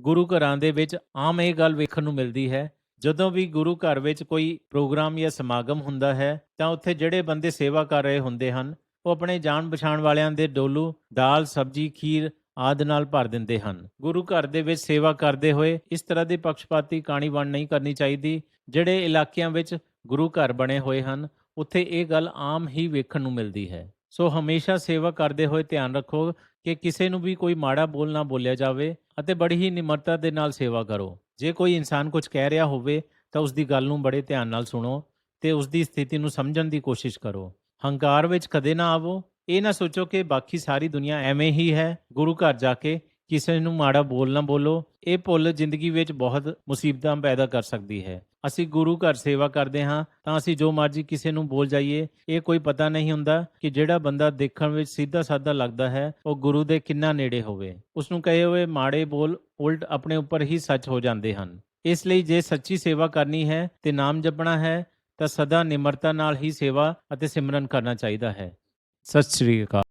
ਗੁਰੂ ਘਰਾਂ ਦੇ ਵਿੱਚ ਆਮ ਇਹ ਗੱਲ ਵੇਖਣ ਨੂੰ ਮਿਲਦੀ ਹੈ, ਜਦੋਂ ਵੀ ਗੁਰੂ ਘਰ ਵਿੱਚ ਕੋਈ ਪ੍ਰੋਗਰਾਮ ਜਾਂ ਸਮਾਗਮ ਹੁੰਦਾ ਹੈ, ਤਾਂ ਉੱਥੇ ਜਿਹੜੇ ਬੰਦੇ ਸੇਵਾ ਕਰ ਰਹੇ ਹੁੰਦੇ ਹਨ, ਉਹ ਆਪਣੇ ਜਾਣ ਪਛਾਣ ਵਾਲਿਆਂ ਦੇ ਡੋਲੂ, ਦਾਲ, ਸਬਜੀ, ਖੀਰ ਆਦਿ ਨਾਲ ਭਰ ਦਿੰਦੇ ਹਨ। ਗੁਰੂ ਘਰ ਦੇ ਵਿੱਚ ਸੇਵਾ ਕਰਦੇ ਹੋਏ ਇਸ ਤਰ੍ਹਾਂ ਦੀ ਪੱਖਪਾਤੀ ਕਾਣੀ ਵੰਡ ਨਹੀਂ ਕਰਨੀ ਚਾਹੀਦੀ, ਜਿਹੜੇ ਇਲਾਕਿਆਂ ਵਿੱਚ ਗੁਰੂ ਘਰ ਬਣੇ ਹੋਏ ਹਨ, ਉੱਥੇ ਇਹ ਗੱਲ ਆਮ ਹੀ ਵੇਖਣ ਨੂੰ ਮਿਲਦੀ ਹੈ। ਸੋ ਹਮੇਸ਼ਾ ਸੇਵਾ ਕਰਦੇ ਹੋਏ ਧਿਆਨ ਰੱਖੋ ਕਿ ਕਿਸੇ ਨੂੰ ਵੀ ਕੋਈ ਮਾੜਾ ਬੋਲ ਨਾ ਬੋਲਿਆ ਜਾਵੇ ਅਤੇ ਬੜੀ ਹੀ ਨਿਮਰਤਾ ਦੇ ਨਾਲ ਸੇਵਾ ਕਰੋ। ਜੇ ਕੋਈ ਇਨਸਾਨ ਕੁਝ ਕਹਿ ਰਿਹਾ ਹੋਵੇ ਤਾਂ ਉਸ ਦੀ ਗੱਲ ਨੂੰ ਬੜੇ ਧਿਆਨ ਨਾਲ ਸੁਣੋ ਤੇ ਉਸ ਦੀ ਸਥਿਤੀ ਨੂੰ ਸਮਝਣ ਦੀ ਕੋਸ਼ਿਸ਼ ਕਰੋ। ਹੰਕਾਰ ਵਿੱਚ ਕਦੇ ਨਾ ਆਵੋ। ਇਹ ਨਾ ਸੋਚੋ ਕਿ ਬਾਕੀ ਸਾਰੀ ਦੁਨੀਆ ਐਵੇਂ ਹੀ ਹੈ। ਗੁਰੂ ਘਰ ਜਾ ਕੇ ਕਿਸੇ ਨੂੰ ਮਾੜਾ ਬੋਲ ਨਾ ਬੋਲੋ। ਇਹ ਭੁੱਲ ਜ਼ਿੰਦਗੀ ਵਿੱਚ ਬਹੁਤ ਮੁਸੀਬਤਾਂ ਪੈਦਾ ਕਰ ਸਕਦੀ ਹੈ। ਅਸੀਂ ਗੁਰੂ ਘਰ ਸੇਵਾ ਕਰਦੇ ਹਾਂ, ਤਾਂ ਅਸੀਂ ਜੋ ਮਰਜ਼ੀ ਕਿਸੇ ਨੂੰ ਬੋਲ ਜਾਈਏ। ਇਹ ਕੋਈ ਪਤਾ ਨਹੀਂ ਹੁੰਦਾ ਕਿ ਜਿਹੜਾ ਬੰਦਾ ਦੇਖਣ ਵਿੱਚ ਸਿੱਧਾ ਸਾਦਾ ਲੱਗਦਾ ਹੈ, ਉਹ ਗੁਰੂ ਦੇ ਕਿੰਨਾ ਨੇੜੇ ਹੋਵੇ। ਉਸ ਨੂੰ ਕਹੇ ਹੋਏ ਮਾੜੇ ਬੋਲ ਉਲਟ ਆਪਣੇ ਉੱਪਰ ਹੀ ਸੱਚ ਹੋ ਜਾਂਦੇ ਹਨ। ਇਸ ਲਈ ਜੇ ਸੱਚੀ ਸੇਵਾ ਕਰਨੀ ਹੈ ਤੇ ਨਾਮ ਜਪਣਾ ਹੈ, ਤਾਂ ਸਦਾ ਨਿਮਰਤਾ ਨਾਲ ਹੀ ਸੇਵਾ ਅਤੇ ਸਿਮਰਨ ਕਰਨਾ ਚਾਹੀਦਾ ਹੈ। ਸਤਿ ਸ੍ਰੀ ਅਕਾਲ।